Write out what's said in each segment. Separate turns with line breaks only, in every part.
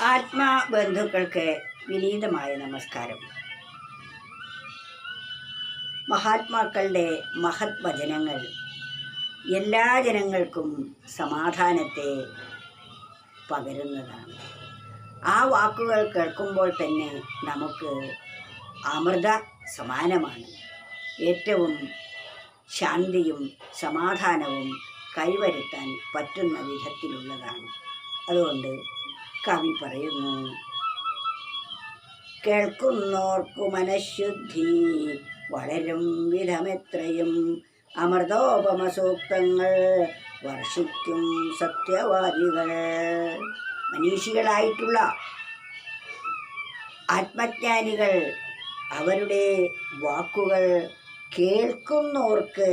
ആത്മാബന്ധുക്കൾക്ക് വിനീതമായ നമസ്കാരം. മഹാത്മാക്കളുടെ മഹത് വചനങ്ങൾ എല്ലാ ജനങ്ങൾക്കും സമാധാനത്തെ പകരുന്നതാണ്. ആ വാക്കുകൾ കേൾക്കുമ്പോൾ തന്നെ നമുക്ക് അമൃത സമാനമാണ്. ഏറ്റവും ശാന്തിയും സമാധാനവും കൈവരുത്താൻ പറ്റുന്ന വിധത്തിലുള്ളതാണ്. അതുകൊണ്ട് കവി പറയുന്നു. കേൾക്കുന്നോർക്കു മനഃശുദ്ധി വളരും വിധമെത്രയും. അമൃതോപമ സൂക്തങ്ങൾ വർഷിക്കും സത്യവാദികൾ. മനീഷികളായിട്ടുള്ള ആത്മജ്ഞാനികൾ അവരുടെ വാക്കുകൾ കേൾക്കുന്നവർക്ക്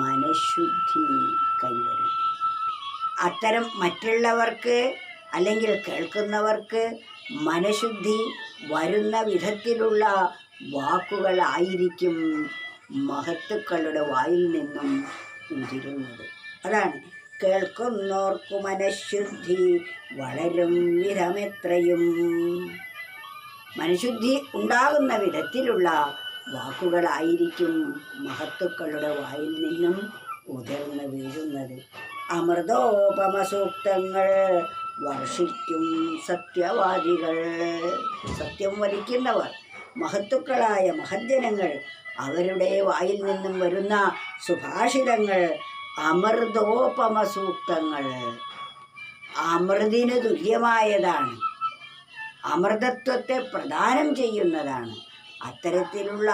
മനഃശുദ്ധി കൈവരും. അത്തരം മറ്റുള്ളവർക്ക് അല്ലെങ്കിൽ കേൾക്കുന്നവർക്ക് മനഃശുദ്ധി വരുന്ന വിധത്തിലുള്ള വാക്കുകളായിരിക്കും മഹത്തുക്കളുടെ വായിൽ നിന്നും ഉതിരുന്നത്. അതാണ് കേൾക്കുന്നോർക്കു മനഃശുദ്ധി വളരും വിധമെത്രയും മനഃശുദ്ധി ഉണ്ടാകുന്ന വിധത്തിലുള്ള വാക്കുകളായിരിക്കും മഹത്തുക്കളുടെ വായിൽ നിന്നും ഉതിർന്ന് വീഴുന്നത്. അമൃതോപമ സൂക്തങ്ങൾ വർഷിക്കും സത്യവാദികൾ. സത്യം വലിക്കുന്നവർ മഹത്തുക്കളായ മഹജ്ജനങ്ങൾ അവരുടെ വായിൽ നിന്നും വരുന്ന സുഭാഷിതങ്ങൾ അമൃതോപമ സൂക്തങ്ങൾ അമൃതിന് തുല്യമായതാണ്. അമൃതത്വത്തെ പ്രദാനം ചെയ്യുന്നതാണ്. അത്തരത്തിലുള്ള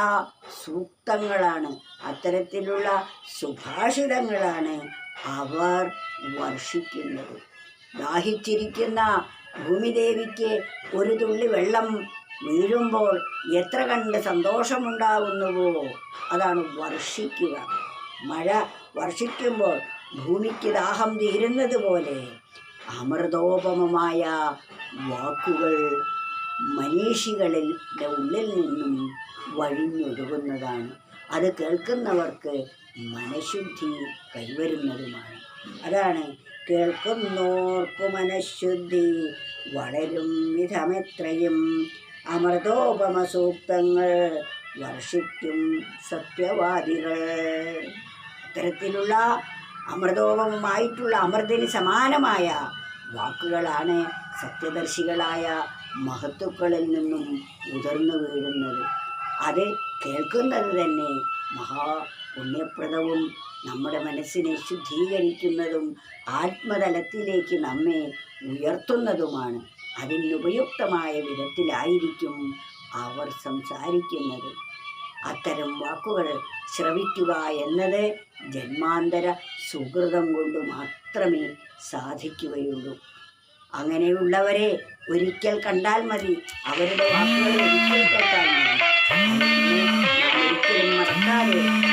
സൂക്തങ്ങളാണ് അത്തരത്തിലുള്ള സുഭാഷിതങ്ങളാണ് അവർ വർഷിക്കുന്നത്. ദാഹിച്ചിരിക്കുന്ന ഭൂമിദേവിക്ക് ഒരു തുള്ളി വെള്ളം വീഴുമ്പോൾ എത്ര കണ്ട് സന്തോഷമുണ്ടാകുന്നുവോ? അതാണ് വർഷിക്കുക. മഴ വർഷിക്കുമ്പോൾ ഭൂമിക്ക് ദാഹം തീരുന്നത് പോലെ അമൃതോപമമായ വാക്കുകൾ മനീഷികളിൽ ഉള്ളിൽ നിന്നും വഴിഞ്ഞൊഴുകുന്നതാണ്. അത് കേൾക്കുന്നവർക്ക് മനഃശുദ്ധി കൈവരുന്നതുമാണ്. അതാണ് കേൾക്കുന്നോർക്കു മനഃശുദ്ധി വളരും വിധമെത്രയും. അമൃതോപമ സൂക്തങ്ങൾ വർഷിക്കും സത്യവാദികൾ. ഇത്തരത്തിലുള്ള അമൃതോപമമായിട്ടുള്ള അമൃതിന് സമാനമായ വാക്കുകളാണ് സത്യദർശികളായ മഹത്തുക്കളിൽ നിന്നും ഉതിർന്നു വീഴുന്നത്. അത് കേൾക്കുന്നത് തന്നെ മഹാ പുണ്യപ്രദവും നമ്മുടെ മനസ്സിനെ ശുദ്ധീകരിക്കുന്നതും ആത്മതലത്തിലേക്ക് നമ്മെ ഉയർത്തുന്നതുമാണ്. അതിനുപയുക്തമായ വിധത്തിലായിരിക്കും അവർ സംസാരിക്കുന്നത്. അത്തരം വാക്കുകൾ ശ്രവിക്കുക എന്നത് ജന്മാന്തര സുഹൃതം കൊണ്ട് മാത്രമേ സാധിക്കുകയുള്ളൂ. അങ്ങനെയുള്ളവരെ ഒരിക്കൽ കണ്ടാൽ മതി. അവരുടെ വാക്കുകൾ ഒരിക്കൽ കേട്ടാൽ മതി. Bien, bien.